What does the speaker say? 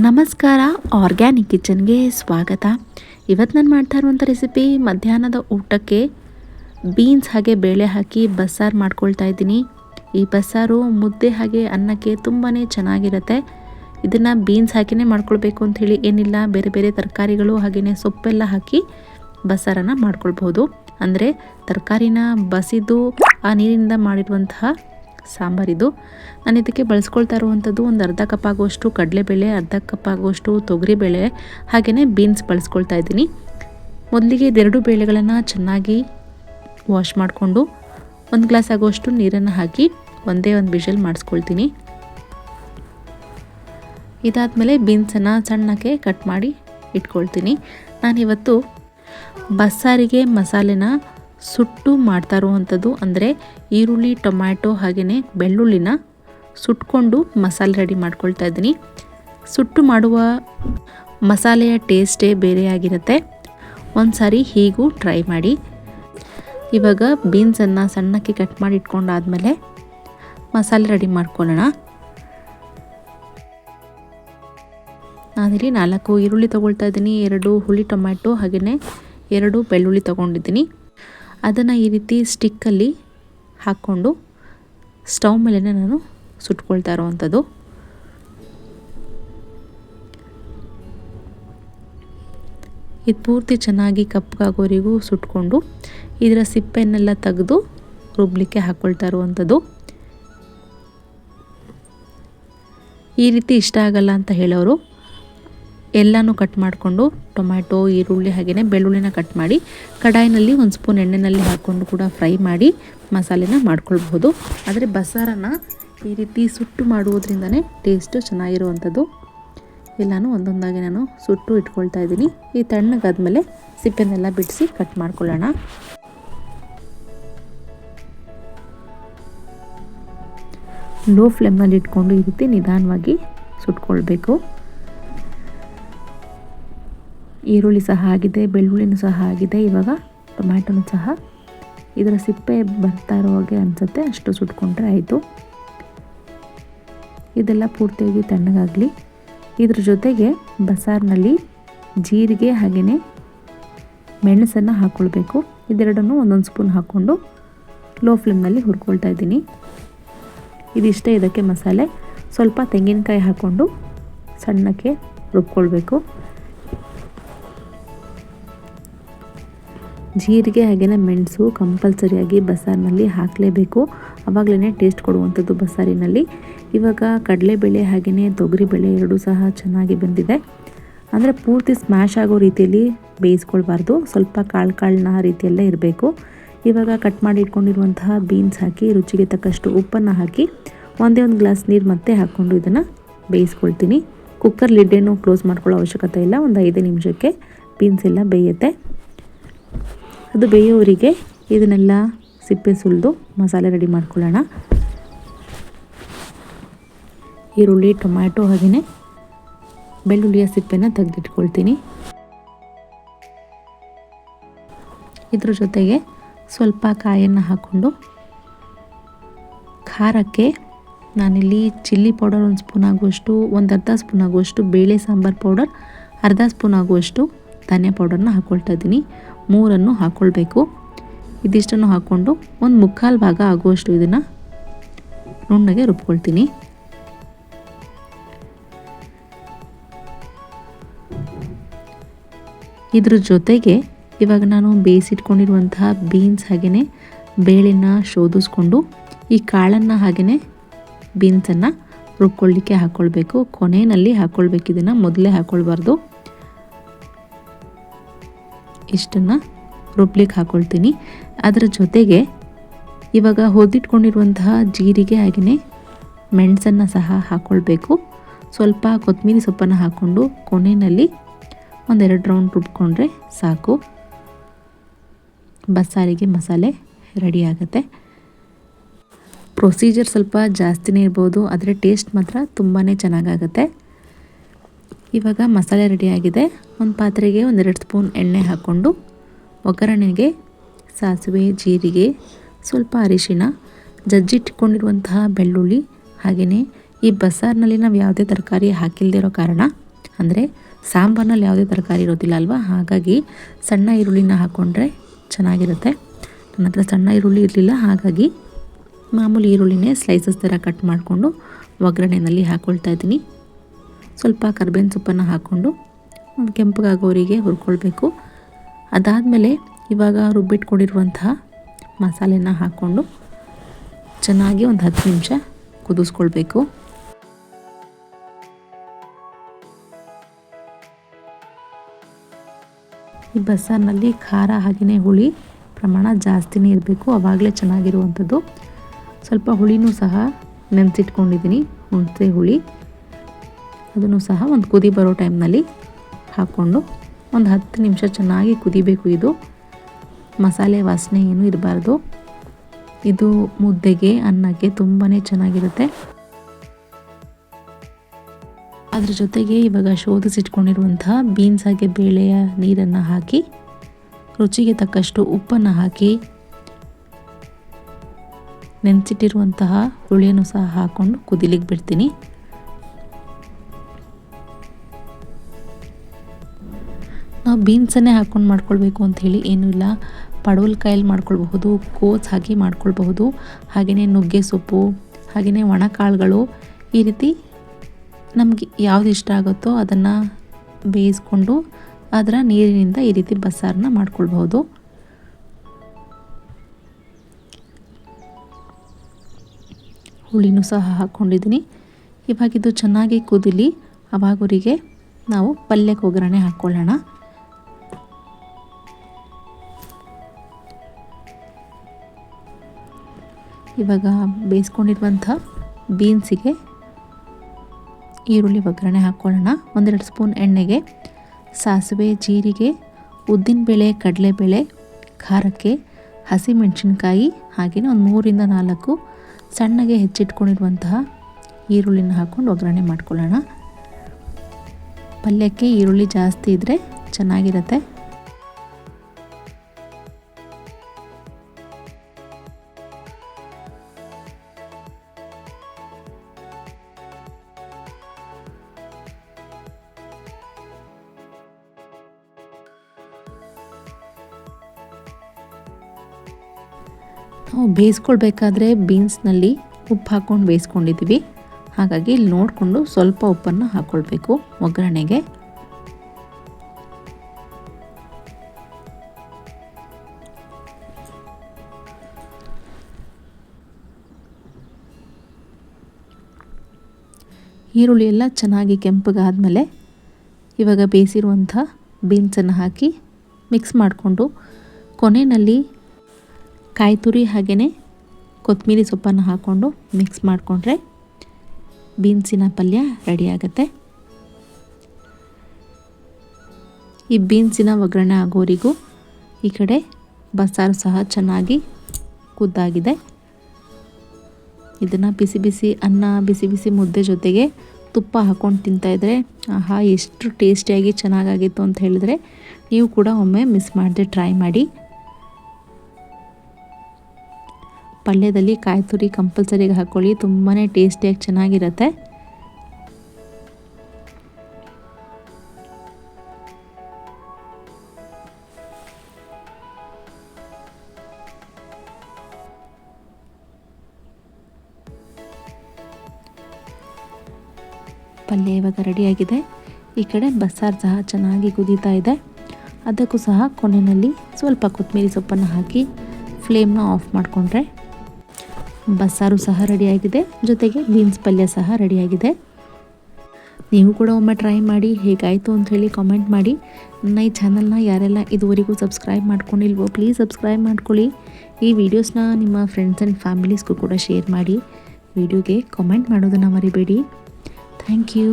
ನಮಸ್ಕಾರ, ಆರ್ಗ್ಯಾನಿಕ್ ಕಿಚನ್ಗೆ ಸ್ವಾಗತ. ಇವತ್ತು ನಾನು ಮಾಡ್ತಾ ಇರುವಂಥ ರೆಸಿಪಿ ಮಧ್ಯಾಹ್ನದ ಊಟಕ್ಕೆ ಬೀನ್ಸ್ ಹಾಗೆ ಬೇಳೆ ಹಾಕಿ ಬಸ್ಸಾರು ಮಾಡ್ಕೊಳ್ತಾ ಇದ್ದೀನಿ. ಈ ಬಸ್ಸಾರು ಮುದ್ದೆ ಹಾಗೆ ಅನ್ನಕ್ಕೆ ತುಂಬಾ ಚೆನ್ನಾಗಿರುತ್ತೆ. ಇದನ್ನು ಬೀನ್ಸ್ ಹಾಕಿನೇ ಮಾಡ್ಕೊಳ್ಬೇಕು ಅಂಥೇಳಿ ಏನಿಲ್ಲ, ಬೇರೆ ಬೇರೆ ತರಕಾರಿಗಳು ಹಾಗೆಯೇ ಸೊಪ್ಪೆಲ್ಲ ಹಾಕಿ ಬಸ್ಸಾರನ್ನು ಮಾಡ್ಕೊಳ್ಬೋದು ಅಂದರೆ ತರಕಾರಿನ ಬಸಿದು ಆ ನೀರಿನಿಂದ ಮಾಡಿರುವಂತಹ ಸಾಂಬಾರಿದು ನಾನು ಇದಕ್ಕೆ ಬಳಸ್ಕೊಳ್ತಾ ಇರುವಂಥದ್ದು ಒಂದು ಅರ್ಧ ಕಪ್ ಆಗುವಷ್ಟು ಕಡಲೆಬೇಳೆ, ಅರ್ಧ ಕಪ್ ಆಗುವಷ್ಟು ತೊಗರಿಬೇಳೆ ಹಾಗೆಯೇ ಬೀನ್ಸ್ ಬಳಸ್ಕೊಳ್ತಾ ಇದ್ದೀನಿ. ಮೊದಲಿಗೆ ಇದೆರಡು ಬೇಳೆಗಳನ್ನು ಚೆನ್ನಾಗಿ ವಾಶ್ ಮಾಡಿಕೊಂಡು ಒಂದು ಗ್ಲಾಸ್ ಆಗುವಷ್ಟು ನೀರನ್ನು ಹಾಕಿ ಒಂದೇ ಒಂದು ಬಿಷಲ್ ಮಾಡಿಸ್ಕೊಳ್ತೀನಿ. ಇದಾದಮೇಲೆ ಬೀನ್ಸನ್ನು ಸಣ್ಣಕ್ಕೆ ಕಟ್ ಮಾಡಿ ಇಟ್ಕೊಳ್ತೀನಿ. ನಾನಿವತ್ತು ಬಸ್ಸಾರಿಗೆ ಮಸಾಲೆನ ಸುಟ್ಟು ಮಾಡ್ತಾ ಇರುವಂಥದ್ದು ಅಂದರೆ ಈರುಳ್ಳಿ, ಟೊಮ್ಯಾಟೊ ಹಾಗೆಯೇ ಬೆಳ್ಳುಳ್ಳಿನ ಸುಟ್ಕೊಂಡು ಮಸಾಲೆ ರೆಡಿ ಮಾಡ್ಕೊಳ್ತಾ ಇದ್ದೀನಿ. ಸುಟ್ಟು ಮಾಡುವ ಮಸಾಲೆಯ ಟೇಸ್ಟೇ ಬೇರೆಯಾಗಿರುತ್ತೆ ಒಂದು ಸಾರಿ ಹೀಗೂ ಟ್ರೈ ಮಾಡಿ. ಇವಾಗ ಬೀನ್ಸನ್ನು ಸಣ್ಣಕ್ಕೆ ಕಟ್ ಮಾಡಿ ಇಟ್ಕೊಂಡಾದಮೇಲೆ ಮಸಾಲೆ ರೆಡಿ ಮಾಡ್ಕೊಳ್ಳೋಣ. ನಾನಿಲ್ಲಿ ನಾಲ್ಕು ಈರುಳ್ಳಿ ತೊಗೊಳ್ತಾ ಇದ್ದೀನಿ, ಎರಡು ಹುಳಿ ಟೊಮ್ಯಾಟೊ ಹಾಗೆಯೇ ಎರಡು ಬೆಳ್ಳುಳ್ಳಿ ತೊಗೊಂಡಿದ್ದೀನಿ. ಅದನ್ನು ಈ ರೀತಿ ಸ್ಟಿಕ್ಕಲ್ಲಿ ಹಾಕ್ಕೊಂಡು ಸ್ಟವ್ ಮೇಲೆ ನಾನು ಸುಟ್ಕೊಳ್ತಾ ಇರೋವಂಥದ್ದು. ಇದು ಪೂರ್ತಿ ಚೆನ್ನಾಗಿ ಕಪ್ಪಗಾಗೋರಿಗೂ ಸುಟ್ಕೊಂಡು ಇದರ ಸಿಪ್ಪೆನೆಲ್ಲ ತೆಗೆದು ರುಬ್ಲಿಕ್ಕೆ ಹಾಕ್ಕೊಳ್ತಾ ಇರುವಂಥದ್ದು. ಈ ರೀತಿ ಇಷ್ಟ ಆಗಲ್ಲ ಅಂತ ಹೇಳೋರು. ಎಲ್ಲನೂ ಕಟ್ ಮಾಡಿಕೊಂಡು ಟೊಮ್ಯಾಟೊ, ಈರುಳ್ಳಿ ಹಾಗೆಯೇ ಬೆಳ್ಳುಳ್ಳಿನ ಕಟ್ ಮಾಡಿ ಕಡಾಯಿನಲ್ಲಿ ಒಂದು ಸ್ಪೂನ್ ಎಣ್ಣೆಯಲ್ಲಿ ಹಾಕ್ಕೊಂಡು ಕೂಡ ಫ್ರೈ ಮಾಡಿ ಮಸಾಲೆನ ಮಾಡ್ಕೊಳ್ಬಹುದು. ಆದರೆ ಬಸಾರನ್ನು ಈ ರೀತಿ ಸುಟ್ಟು ಮಾಡುವುದರಿಂದನೇ ಟೇಸ್ಟು ಚೆನ್ನಾಗಿರುವಂಥದ್ದು. ಎಲ್ಲನೂ ಒಂದೊಂದಾಗಿ ನಾನು ಸುಟ್ಟು ಇಟ್ಕೊಳ್ತಾ ಇದ್ದೀನಿ. ಈ ತಣ್ಣಗಾದ್ಮೇಲೆ ಸಿಪ್ಪೆನೆಲ್ಲ ಬಿಡಿಸಿ ಕಟ್ ಮಾಡ್ಕೊಳ್ಳೋಣ. ಲೋ ಫ್ಲೇಮಲ್ಲಿ ಇಟ್ಕೊಂಡು ಈ ರೀತಿ ನಿಧಾನವಾಗಿ ಸುಟ್ಕೊಳ್ಬೇಕು. ಈರುಳ್ಳಿ ಸಹ ಆಗಿದೆ, ಬೆಳ್ಳುಳ್ಳಿನೂ ಸಹ ಆಗಿದೆ. ಇವಾಗ ಟೊಮ್ಯಾಟೊನೂ ಸಹ ಇದರ ಸಿಪ್ಪೆ ಬರ್ತಾ ಇರೋ ಹಾಗೆ ಅನಿಸುತ್ತೆ. ಅಷ್ಟು ಸುಟ್ಕೊಂಡ್ರೆ ಆಯಿತು. ಇದೆಲ್ಲ ಪೂರ್ತಿಯಾಗಿ ತಣ್ಣಗಾಗಲಿ. ಇದ್ರ ಜೊತೆಗೆ ಬಸಾರ್ನಲ್ಲಿ ಜೀರಿಗೆ ಹಾಗೆಯೇ ಮೆಣಸನ್ನು ಹಾಕ್ಕೊಳ್ಬೇಕು ಇದೆರಡನ್ನೂ ಒಂದೊಂದು ಸ್ಪೂನ್ ಹಾಕ್ಕೊಂಡು ಲೋ ಫ್ಲೇಮ್ನಲ್ಲಿ ಹುರ್ಕೊಳ್ತಾ ಇದ್ದೀನಿ. ಇದಿಷ್ಟೇ ಇದಕ್ಕೆ ಮಸಾಲೆ. ಸ್ವಲ್ಪ ತೆಂಗಿನಕಾಯಿ ಹಾಕ್ಕೊಂಡು ಸಣ್ಣಕ್ಕೆ ರುಬ್ಕೊಳ್ಬೇಕು. ಜೀರಿಗೆ ಹಾಗೆಯೇ ಮೆಣಸು ಕಂಪಲ್ಸರಿಯಾಗಿ ಬಸ್ಸಾರಿನಲ್ಲಿ ಹಾಕಲೇಬೇಕು. ಆವಾಗಲೇ ಟೇಸ್ಟ್ ಕೊಡುವಂಥದ್ದು ಬಸ್ಸಾರಿನಲ್ಲಿ ಇವಾಗ ಕಡಲೆಬೇಳೆ ಹಾಗೆಯೇ ತೊಗರಿಬೇಳೆ ಎರಡೂ ಸಹ ಚೆನ್ನಾಗಿ ಬಂದಿದೆ. ಅಂದರೆ ಪೂರ್ತಿ ಸ್ಮ್ಯಾಶ್ ಆಗೋ ರೀತಿಯಲ್ಲಿ ಬೇಯಿಸ್ಕೊಳ್ಬಾರ್ದು. ಸ್ವಲ್ಪ ಕಾಳು ಕಾಳನ್ನ ರೀತಿಯಲ್ಲೇ ಇರಬೇಕು. ಇವಾಗ ಕಟ್ ಮಾಡಿ ಇಟ್ಕೊಂಡಿರುವಂತಹ ಬೀನ್ಸ್ ಹಾಕಿ, ರುಚಿಗೆ ತಕ್ಕಷ್ಟು ಉಪ್ಪನ್ನು ಹಾಕಿ, ಒಂದೇ ಒಂದು ಗ್ಲಾಸ್ ನೀರು ಮತ್ತೆ ಹಾಕ್ಕೊಂಡು ಇದನ್ನು ಬೇಯಿಸ್ಕೊಳ್ತೀನಿ. ಕುಕ್ಕರ್ ಲಿಡ್ಡೇನು ಕ್ಲೋಸ್ ಮಾಡ್ಕೊಳ್ಳೋ ಅವಶ್ಯಕತೆ ಇಲ್ಲ. ಒಂದು ಐದು ನಿಮಿಷಕ್ಕೆ ಬೀನ್ಸ್ ಎಲ್ಲ ಬೇಯುತ್ತೆ. ಅದು ಬೇಯೋವರಿಗೆ ಇದನ್ನೆಲ್ಲ ಸಿಪ್ಪೆ ಸುಲಿದು ಮಸಾಲೆ ರೆಡಿ ಮಾಡ್ಕೊಳ್ಳೋಣ. ಈರುಳ್ಳಿ, ಟೊಮ್ಯಾಟೊ ಹಾಗೆಯೇ ಬೆಳ್ಳುಳ್ಳಿಯ ಸಿಪ್ಪೆನ ತೆಗೆದಿಟ್ಕೊಳ್ತೀನಿ. ಇದ್ರ ಜೊತೆಗೆ ಸ್ವಲ್ಪ ಕಾಯನ್ನು ಹಾಕ್ಕೊಂಡು ಖಾರಕ್ಕೆ ನಾನಿಲ್ಲಿ ಚಿಲ್ಲಿ ಪೌಡರ್ ಒಂದು ಸ್ಪೂನ್ ಆಗುವಷ್ಟು, ಒಂದು ಅರ್ಧ ಸ್ಪೂನ್ ಆಗುವಷ್ಟು, ಬೇಳೆ ಸಾಂಬಾರು ಪೌಡರ್, ಅರ್ಧ ಸ್ಪೂನ್ ಆಗುವಷ್ಟು ಧನಿಯಾ ಪೌಡರ್ನ ಹಾಕ್ಕೊಳ್ತಾ ಇದ್ದೀನಿ. ಮೂರನ್ನು ಹಾಕ್ಕೊಳ್ಬೇಕು ಇದಿಷ್ಟನ್ನು ಹಾಕ್ಕೊಂಡು ಒಂದು ಮುಕ್ಕಾಲು ಭಾಗ ಆಗುವಷ್ಟು ಇದನ್ನು ನುಣ್ಣಗೆ ರುಬ್ಕೊಳ್ತೀನಿ. ಇದ್ರ ಜೊತೆಗೆ ಇವಾಗ ನಾನು ಬೇಯಿಸಿಟ್ಕೊಂಡಿರುವಂತಹ ಬೀನ್ಸ್ ಹಾಗೆಯೇ ಬೇಳೆನ ಶೋಧಿಸ್ಕೊಂಡು ಈ ಕಾಳನ್ನು ಹಾಗೆಯೇ ಬೀನ್ಸನ್ನು ರುಬ್ಕೊಳ್ಳಿಕ್ಕೆ ಹಾಕ್ಕೊಳ್ಬೇಕು ಕೊನೆಯಲ್ಲಿ ಹಾಕ್ಕೊಳ್ಬೇಕು ಇದನ್ನು ಮೊದಲೇ ಹಾಕ್ಕೊಳ್ಬಾರ್ದು ಇಷ್ಟನ್ನು ರುಬ್ಲಿಕ್ಕೆ ಹಾಕ್ಕೊಳ್ತೀನಿ ಅದರ ಜೊತೆಗೆ ಇವಾಗ ಹೊದಿಟ್ಕೊಂಡಿರುವಂತಹ ಜೀರಿಗೆ ಹಾಗೆಯೇ ಮೆಣಸನ್ನು ಸಹ ಹಾಕ್ಕೊಳ್ಬೇಕು ಸ್ವಲ್ಪ ಕೊತ್ತಂಬರಿ ಸೊಪ್ಪನ್ನು ಹಾಕ್ಕೊಂಡು ಕೊನೆಯಲ್ಲಿ ಒಂದೆರಡು ರೌಂಡ್ ರುಬ್ಕೊಂಡ್ರೆ ಸಾಕು. ಬಸ್ಸಾರಿಗೆ ಮಸಾಲೆ ರೆಡಿ ಆಗುತ್ತೆ. ಪ್ರೊಸೀಜರ್ ಸ್ವಲ್ಪ ಜಾಸ್ತಿನೇ ಇರ್ಬೋದು, ಆದರೆ ಟೇಸ್ಟ್ ಮಾತ್ರ ತುಂಬಾ ಚೆನ್ನಾಗಾಗುತ್ತೆ. ಇವಾಗ ಮಸಾಲೆ ರೆಡಿಯಾಗಿದೆ ಒಂದು ಪಾತ್ರೆಗೆ ಒಂದೆರಡು ಸ್ಪೂನ್ ಎಣ್ಣೆ ಹಾಕ್ಕೊಂಡು ಒಗ್ಗರಣೆಗೆ ಸಾಸಿವೆ, ಜೀರಿಗೆ, ಸ್ವಲ್ಪ ಅರಿಶಿನ ಜಜ್ಜಿಟ್ಕೊಂಡಿರುವಂತಹ ಬೆಳ್ಳುಳ್ಳಿ ಹಾಗೆಯೇ ಈ ಬಸಾರ್ನಲ್ಲಿ ನಾವು ಯಾವುದೇ ತರಕಾರಿ ಹಾಕಿಲ್ದಿರೋ ಕಾರಣ, ಅಂದರೆ ಸಾಂಬಾರ್ನಲ್ಲಿ ಯಾವುದೇ ತರಕಾರಿ ಇರೋದಿಲ್ಲ ಅಲ್ವಾ? ಹಾಗಾಗಿ ಸಣ್ಣ ಈರುಳ್ಳಿನ ಹಾಕ್ಕೊಂಡ್ರೆ ಚೆನ್ನಾಗಿರುತ್ತೆ. ನನ್ನ ಹತ್ರ ಸಣ್ಣ ಈರುಳ್ಳಿ ಇರಲಿಲ್ಲ, ಹಾಗಾಗಿ ಮಾಮೂಲಿ ಈರುಳ್ಳಿನೇ ಸ್ಲೈಸಸ್ ಥರ ಕಟ್ ಮಾಡಿಕೊಂಡು ಒಗ್ಗರಣೆಯಲ್ಲಿ ಹಾಕ್ಕೊಳ್ತಾ ಇದ್ದೀನಿ. ಸ್ವಲ್ಪ ಕರ್ಬೇವಿನ ಸೊಪ್ಪನ್ನು ಹಾಕ್ಕೊಂಡು ಕೆಂಪಗಾಗೋರಿಗೆ ಹುರ್ಕೊಳ್ಬೇಕು. ಅದಾದಮೇಲೆ ಇವಾಗ ರುಬ್ಬಿಟ್ಕೊಂಡಿರುವಂತಹ ಮಸಾಲೆನ ಹಾಕ್ಕೊಂಡು ಚೆನ್ನಾಗಿ ಒಂದು ಹತ್ತು ನಿಮಿಷ ಕುದಿಸ್ಕೊಳ್ಬೇಕು. ಈ ಬಸ್ಸಾರಿನಲ್ಲಿ ಖಾರ ಹಾಗೆಯೇ ಹುಳಿ ಪ್ರಮಾಣ ಜಾಸ್ತಿನೇ ಇರಬೇಕು, ಅವಾಗಲೇ ಚೆನ್ನಾಗಿರುವಂಥದ್ದು. ಸ್ವಲ್ಪ ಹುಳಿನೂ ಸಹ ನೆನೆಸಿಟ್ಕೊಂಡಿದ್ದೀನಿ, ಹುಣಸೆ ಹುಳಿ. ಅದನ್ನು ಸಹ ಒಂದು ಕುದಿ ಬರೋ ಟೈಮ್ನಲ್ಲಿ ಹಾಕ್ಕೊಂಡು ಒಂದು ಹತ್ತು ನಿಮಿಷ ಚೆನ್ನಾಗಿ ಕುದಿಬೇಕು ಇದು. ಮಸಾಲೆ ವಾಸನೆ ಏನೂ ಇರಬಾರ್ದು. ಇದು ಮುದ್ದೆಗೆ, ಅನ್ನಕ್ಕೆ ತುಂಬಾ ಚೆನ್ನಾಗಿರುತ್ತೆ. ಅದ್ರ ಜೊತೆಗೆ ಇವಾಗ ಶೋಧಿಸಿಟ್ಕೊಂಡಿರುವಂತಹ ಬೀನ್ಸ್ ಹಾಗೆ ಬೇಳೆಯ ನೀರನ್ನು ಹಾಕಿ, ರುಚಿಗೆ ತಕ್ಕಷ್ಟು ಉಪ್ಪನ್ನು ಹಾಕಿ, ನೆನೆಸಿಟ್ಟಿರುವಂತಹ ಹುಳಿಯನ್ನು ಸಹ ಹಾಕ್ಕೊಂಡು ಕುದಿಲಿಕ್ಕೆ ಬಿಡ್ತೀನಿ. ನಾವು ಬೀನ್ಸನ್ನೇ ಹಾಕ್ಕೊಂಡು ಮಾಡ್ಕೊಳ್ಬೇಕು ಅಂತ ಹೇಳಿ ಏನೂ ಇಲ್ಲ. ಪಡವಲಕಾಯಲ್ಲಿ ಮಾಡ್ಕೊಳ್ಬಹುದು, ಕೋಸ್ ಹಾಕಿ ಮಾಡ್ಕೊಳ್ಬಹುದು. ಹಾಗೆಯೇ ನುಗ್ಗೆ ಸೊಪ್ಪು ಹಾಗೆಯೇ ಒಣಕಾಳುಗಳು. ಈ ರೀತಿ ನಮಗೆ ಯಾವುದು ಇಷ್ಟ ಆಗುತ್ತೋ ಅದನ್ನು ಬೇಯಿಸ್ಕೊಂಡು ಅದರ ನೀರಿನಿಂದ ಈ ರೀತಿ ಬಸ್ಸಾರನ್ನ ಮಾಡ್ಕೊಳ್ಬಹುದು. ಹುಳಿನೂ ಸಹ ಹಾಕ್ಕೊಂಡಿದ್ದೀನಿ ಇವಾಗಿದ್ದು ಚೆನ್ನಾಗಿ ಕುದಿಲಿ. ಅವಾಗವರಿಗೆ ನಾವು ಪಲ್ಯಕ್ಕೆ ಒಗ್ಗರಣೆ ಹಾಕ್ಕೊಳ್ಳೋಣ. ಇವಾಗ ಬೇಯಿಸ್ಕೊಂಡಿರುವಂಥ ಬೀನ್ಸಿಗೆ ಈರುಳ್ಳಿ ಒಗ್ಗರಣೆ ಹಾಕ್ಕೊಳ್ಳೋಣ. ಒಂದೆರಡು ಸ್ಪೂನ್ ಎಣ್ಣೆಗೆ, ಸಾಸಿವೆ, ಜೀರಿಗೆ ಉದ್ದಿನಬೇಳೆ ಕಡಲೆಬೇಳೆ ಖಾರಕ್ಕೆ, ಹಸಿಮೆಣಸಿನ್ಕಾಯಿ ಹಾಗೆಯೇ ಒಂದು ಮೂರಿಂದ ನಾಲ್ಕು ಸಣ್ಣಗೆ ಹೆಚ್ಚಿಟ್ಕೊಂಡಿರುವಂತಹ ಈರುಳ್ಳಿನ ಹಾಕ್ಕೊಂಡು ಒಗ್ಗರಣೆ ಮಾಡ್ಕೊಳ್ಳೋಣ. ಪಲ್ಯಕ್ಕೆ ಈರುಳ್ಳಿ ಜಾಸ್ತಿ ಇದ್ದರೆ ಚೆನ್ನಾಗಿರುತ್ತೆ. ಬೇಯಿಸ್ಕೊಳ್ಬೇಕಾದ್ರೆ ಬೀನ್ಸ್ನಲ್ಲಿ ಉಪ್ಪು ಹಾಕ್ಕೊಂಡು ಬೇಯಿಸ್ಕೊಂಡಿದ್ದೀವಿ. ಹಾಗಾಗಿ ಇಲ್ಲಿ ನೋಡಿಕೊಂಡು ಸ್ವಲ್ಪ ಉಪ್ಪನ್ನು ಹಾಕ್ಕೊಳ್ಬೇಕು ಒಗ್ಗರಣೆಗೆ. ಈರುಳ್ಳಿ ಎಲ್ಲ ಚೆನ್ನಾಗಿ ಕೆಂಪಗಾದಮೇಲೆ ಇವಾಗ ಬೇಯಿಸಿರುವಂಥ ಬೀನ್ಸನ್ನು ಹಾಕಿ ಮಿಕ್ಸ್ ಮಾಡಿಕೊಂಡು ಕೊನೆಯಲ್ಲಿ ಕಾಯಿ ತುರಿ ಹಾಗೆಯೇ ಕೊತ್ತಂಬರಿ ಸೊಪ್ಪನ್ನು ಹಾಕ್ಕೊಂಡು ಮಿಕ್ಸ್ ಮಾಡಿಕೊಂಡ್ರೆ ಬೀನ್ಸಿನ ಪಲ್ಯ ರೆಡಿ ಆಗುತ್ತೆ. ಈ ಬೀನ್ಸಿನ ಒಗ್ಗರಣೆ ಆಗೋರಿಗೂ ಈ ಕಡೆ ಬಸ್ಸಾರು ಸಹ ಚೆನ್ನಾಗಿ ಕುದ್ದಾಗಿದೆ. ಇದನ್ನು ಬಿಸಿ ಬಿಸಿ ಅನ್ನ, ಬಿಸಿ ಬಿಸಿ ಮುದ್ದೆ ಜೊತೆಗೆ ತುಪ್ಪ ಹಾಕ್ಕೊಂಡು ತಿಂತಾಯಿದ್ರೆ ಆಹಾ, ಎಷ್ಟು ಟೇಸ್ಟಿಯಾಗಿ ಚೆನ್ನಾಗಾಗಿತ್ತು ಅಂತ ಹೇಳಿದ್ರೆ ನೀವು ಕೂಡ ಒಮ್ಮೆ ಮಿಸ್ ಮಾಡದೆ ಟ್ರೈ ಮಾಡಿ. ಪಲ್ಯದಲ್ಲಿ ಕಾಯಿ ತುರಿ ಕಂಪಲ್ಸರಿಗೆ ಹಾಕ್ಕೊಳ್ಳಿ ತುಂಬಾ ಟೇಸ್ಟಿಯಾಗಿ ಚೆನ್ನಾಗಿರುತ್ತೆ. ಪಲ್ಯ ಇವಾಗ ರೆಡಿಯಾಗಿದೆ. ಈ ಕಡೆ ಬಸ್ಸಾರು ಸಹ ಚೆನ್ನಾಗಿ ಕುದೀತಾ ಇದೆ. ಅದಕ್ಕೂ ಸಹ ಕೊನೆಯಲ್ಲಿ ಸ್ವಲ್ಪ ಕೊತ್ತಂಬರಿ ಸೊಪ್ಪನ್ನು ಹಾಕಿ ಫ್ಲೇಮ್ನ ಆಫ್ ಮಾಡಿಕೊಂಡ್ರೆ ಬಸ್ಸಾರು ಸಹ ರೆಡಿಯಾಗಿದೆ. ಜೊತೆಗೆ ಬೀನ್ಸ್ ಪಲ್ಯ ಸಹ ರೆಡಿಯಾಗಿದೆ. ನೀವು ಕೂಡ ಒಮ್ಮೆ ಟ್ರೈ ಮಾಡಿ ಹೇಗಾಯಿತು ಅಂತ ಹೇಳಿ ಕಾಮೆಂಟ್ ಮಾಡಿ. ನನ್ನ ಈ ಚಾನಲ್ನ ಯಾರೆಲ್ಲ ಇದುವರೆಗೂ ಸಬ್ಸ್ಕ್ರೈಬ್ ಮಾಡ್ಕೊಂಡಿಲ್ವೋ ಪ್ಲೀಸ್ ಸಬ್ಸ್ಕ್ರೈಬ್ ಮಾಡ್ಕೊಳ್ಳಿ. ಈ ವಿಡಿಯೋಸ್ನ ನಿಮ್ಮ ಫ್ರೆಂಡ್ಸ್ ಆ್ಯಂಡ್ ಫ್ಯಾಮಿಲೀಸ್ಗೂ ಕೂಡ ಶೇರ್ ಮಾಡಿ. ವಿಡಿಯೋಗೆ ಕಾಮೆಂಟ್ ಮಾಡೋದನ್ನು ಮರಿಬೇಡಿ. Thank you